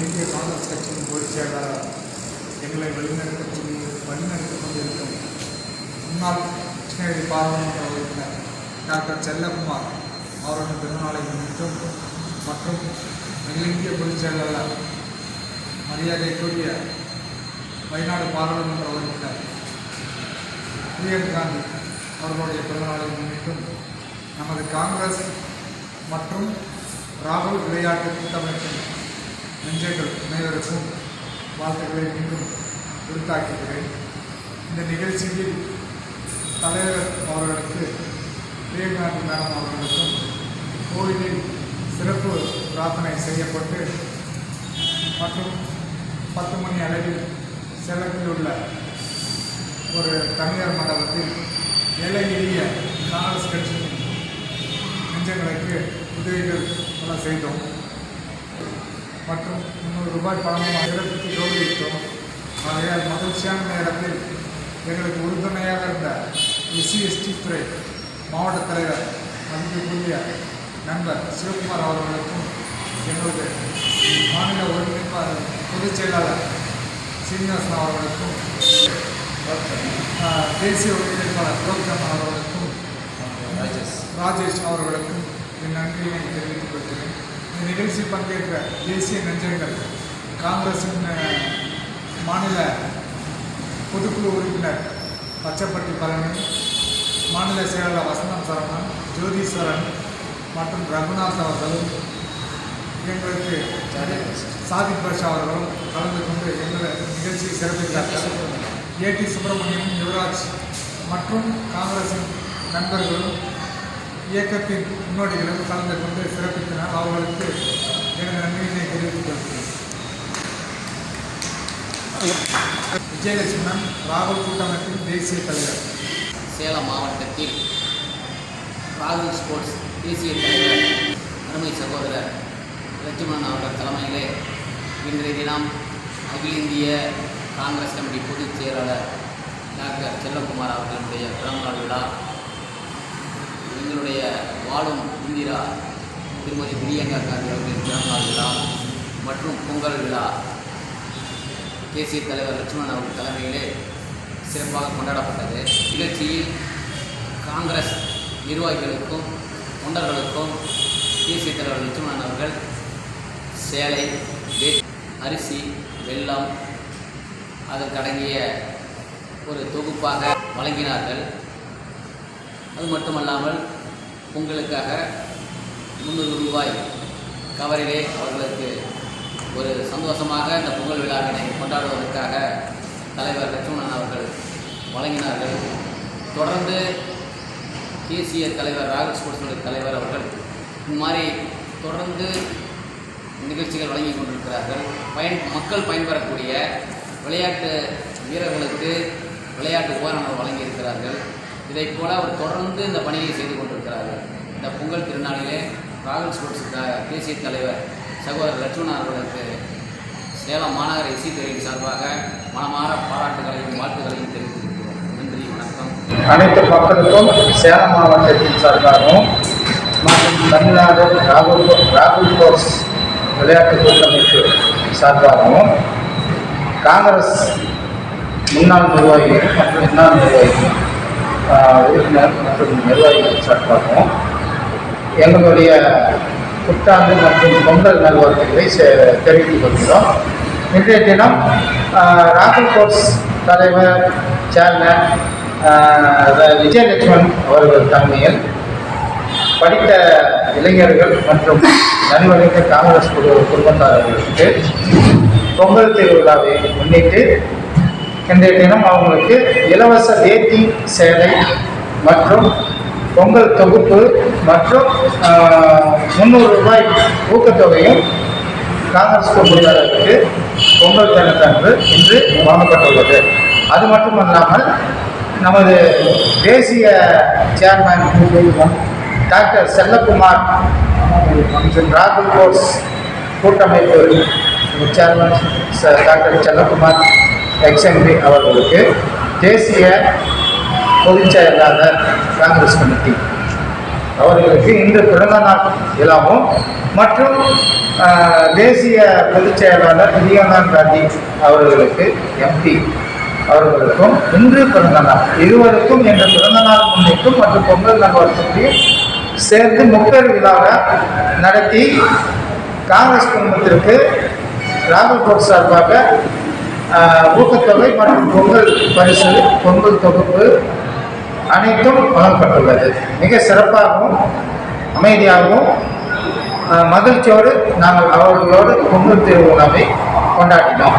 இந்திய காங்கிரஸ் கட்சியின் பொதுச் எங்களை வழிநடத்தக்கூடிய வழிநடத்தி கொண்டிருக்கும் முன்னாள் கிருஷ்ணகிரி பாராளுமன்ற உறுப்பினர் டாக்டர் செல்லகுமார் அவரது பிறந்தநாளை முன்னிட்டும் மற்றும் நெல்லிந்திய பொதுச் செயலாளர் மரியாதைக்குரிய வயநாடு பாராளுமன்ற உறுப்பினர் பிரியங்கா காந்தி அவர்களுடைய பிறந்தநாளை முன்னிட்டும் நமது காங்கிரஸ் மற்றும் ராகுல் விளையாட்டு கூட்டமைப்பின் நெஞ்சங்கள் அனைவருக்கும் வாழ்த்துக்களை மீண்டும் உறுத்தாக்குகிறேன் இந்த நிகழ்ச்சியில் தலைவர் அவர்களுக்கு பிரியங்காந்தி மேடம் அவர்களுக்கும் கோயிலில் சிறப்பு பிரார்த்தனை செய்யப்பட்டு மற்றும் பத்து மணி அளவில் சேலத்தில் உள்ள ஒரு தனியார் மண்டபத்தில் ஏழை எளிய காங்கிரஸ் கட்சியின் நெஞ்சங்களுக்கு உதவிகள் பல செய்தோம். மற்றும் முந்நூறு ரூபாய் பணமும் சிறப்பித்து கௌரவித்தோம் ஆகையால் மகிழ்ச்சியான நேரத்தில் எங்களுக்கு உறுதுணையாக இருந்த எஸ்சி எஸ்டி துறை மாவட்ட தலைவர் மதிப்புக்குரிய நண்பர் சிவகுமார் அவர்களுக்கும் எங்களது மாநில ஒருங்கிணைப்பாளர் பொதுச் செயலாளர் சீனிவாசன் அவர்களுக்கும் தேசிய ஒருங்கிணைப்பாளர் புரோக்ஜம் அவர்களுக்கும் ராஜேஷ் அவர்களுக்கும் என் நன்றியினை தெரிவித்துக் கொள்கிறேன். நிகழ்ச்சி பங்கேற்ற தேசிய நெஞ்சங்கள் காங்கிரசின் மாநில பொதுக்குழு உறுப்பினர் பச்சப்பட்டி பழனி மாநில செயலாளர் வசந்தம் சரவணன் ஜோதீஸ்வரன் மற்றும் ரகுநாத் அவர்களும் எங்களுக்கு சாதிக் பாஷா அவர்களும் கலந்து கொண்டு எங்களை நிகழ்ச்சியை சிறப்பித்தார்கள். ஏடி சுப்பிரமணியம் யுவராஜ் மற்றும் காங்கிரசின் நண்பர்களும் இயக்கத்தின் முன்னோடிகளும் கலந்து கொண்டு சிறப்பித்தனர். அவர்களுக்கு எனது நன்றியினை தெரிவித்துக் கொள்கிறேன் விஜயலட்சுமணன் ராகுல் கூட்டமைப்பின் தேசிய தலைவர். சேலம் மாவட்டத்தில் ராகுல் ஸ்போர்ட்ஸ் தேசிய தலைவர் அருமை சகோதரர் லட்சுமணன் அவர்கள் தலைமையிலே இன்றைய தினம் அகில இந்திய காங்கிரஸ் கமிட்டி பொதுச் செயலாளர் டாக்டர் செல்லகுமார் அவர்களுடைய பிறந்தநாள் விழா எங்களுடைய வாழும் இந்திரா திருமதி பிரியங்கா காந்தி அவர்களின் பிறந்தநாள் விழா மற்றும் பொங்கல் விழா. தேசிய தலைவர் லட்சுமணன் அவர்கள் தலைமையிலே சிறப்பாக கொண்டாடப்பட்டது. நிகழ்ச்சியில் காங்கிரஸ் நிர்வாகிகளுக்கும் தொண்டர்களுக்கும் தேசிய தலைவர் லட்சுமணன் அவர்கள் சேலை அரிசி வெல்லம் அதற்கடங்கிய ஒரு தொகுப்பாக வழங்கினார்கள். அது மட்டுமல்லாமல் பொங்கலுக்காக முந்நூறு ரூபாய் கவரிலே அவர்களுக்கு ஒரு சந்தோஷமாக இந்த பொங்கல் விழாவினை கொண்டாடுவதற்காக தலைவர் லட்சுமணன் அவர்கள் வழங்கினார்கள். தொடர்ந்து தேசிய தலைவர் ராகுல் ஸ்போர்ட்ஸுடைய தலைவர் அவர்கள் இந்த மாதிரி தொடர்ந்து நிகழ்ச்சிகள் வழங்கி கொண்டிருக்கிறார்கள். பயன் மக்கள் பயன்பெறக்கூடிய விளையாட்டு வீரர்களுக்கு விளையாட்டு உபகரணங்கள் வழங்கியிருக்கிறார்கள். இதைப் போல அவர் தொடர்ந்து இந்த பணியை செய்து கொண்டிருக்கிறார்கள். இந்த பொங்கல் திருநாளிலே ராகுல் ஸ்போர்ட்ஸ் த- தேசிய தலைவர் சகோதரர் லட்சுமணன் அவர்களுக்கு சேலம் மாநகர இசைத்துறையின் சார்பாக மனமாற பாராட்டுகளையும் வாழ்த்துகளையும் தெரிவித்திருக்கிறோம் நன்றி வணக்கம். அனைத்து மக்களுக்கும் சேலம் மாவட்டத்தின் சார்பாகவும் மற்றும் தமிழ்நாடு ராகுல் ராகுல் ஸ்போர்ட்ஸ் விளையாட்டு கூட்டமைப்பு சார்பாகவும் காங்கிரஸ் முன்னாள் நிர்வாகிகள் மற்றும் முன்னாள் நிர்வாகிகள் உறுப்பினர் மற்றும் நிர்வாகிகள் சார்பாகவும் எங்களுடைய புத்தாண்டு மற்றும் பொங்கல் நல்வாழ்த்துக்களை தெரிவித்துக் கொள்கிறோம். இன்றைய தினம் ராகுல் கோர்ஸ் தலைவர் சேர்மன் விஜயலட்சுமன் அவர்கள் தலைமையில் படித்த இளைஞர்கள் மற்றும் நல்வழித்த காங்கிரஸ் குழு குடும்பத்தாரர்களுக்கு பொங்கல் திருவிழாவை முன்னிட்டு இன்றைய தினம் அவங்களுக்கு இலவச வேட்டி சேலை மற்றும் பொங்கல் தொகுப்பு மற்றும் முந்நூறு ரூபாய் ஊக்கத்தொகையும் காங்கிரஸ் குடும்பத்தாரருக்கு பொங்கல் தினத்தன்று இன்று வழங்கப்பட்டுள்ளது. அது மட்டுமல்லாமல் நமது தேசிய சேர்மன் டாக்டர் செல்லகுமார் ராகுல் கோர்ஸ் கூட்டமைப்பு சேர்மன் ச- டாக்டர் செல்லகுமார் எக்ஸ்எம்பி அவர்களுக்கு தேசிய பொதுச் செயலாளர் காங்கிரஸ் கமிட்டி. அவர்களுக்கு இன்று பிறந்த நாள் விழாவும் மற்றும் தேசிய பொதுச் செயலாளர் பிரியங்கா காந்தி அவர்களுக்கு எம்பி அவர்களுக்கும் இன்று பிறந்த நாள். இருவருக்கும் என்ற பிறந்த நாள் முன்னிட்டும் மற்றும் பொங்கல் நல்வாழ்த்துக்களையும் சேர்ந்து முப்பெரு விழாவை நடத்தி காங்கிரஸ் குடும்பத்திற்கு ராகுல் கோட் சார்பாக ஊக்கத்தொகை மற்றும் பொங்கல் பரிசு பொங்கல் தொகுப்பு அனைத்தும் வழங்கப்பட்டுள்ளது. மிக சிறப்பாகவும் அமைதியாகவும் மகிழ்ச்சியோடு நாங்கள் அவர்களோடு பொங்கல் திருவிழாவை கொண்டாடினோம்.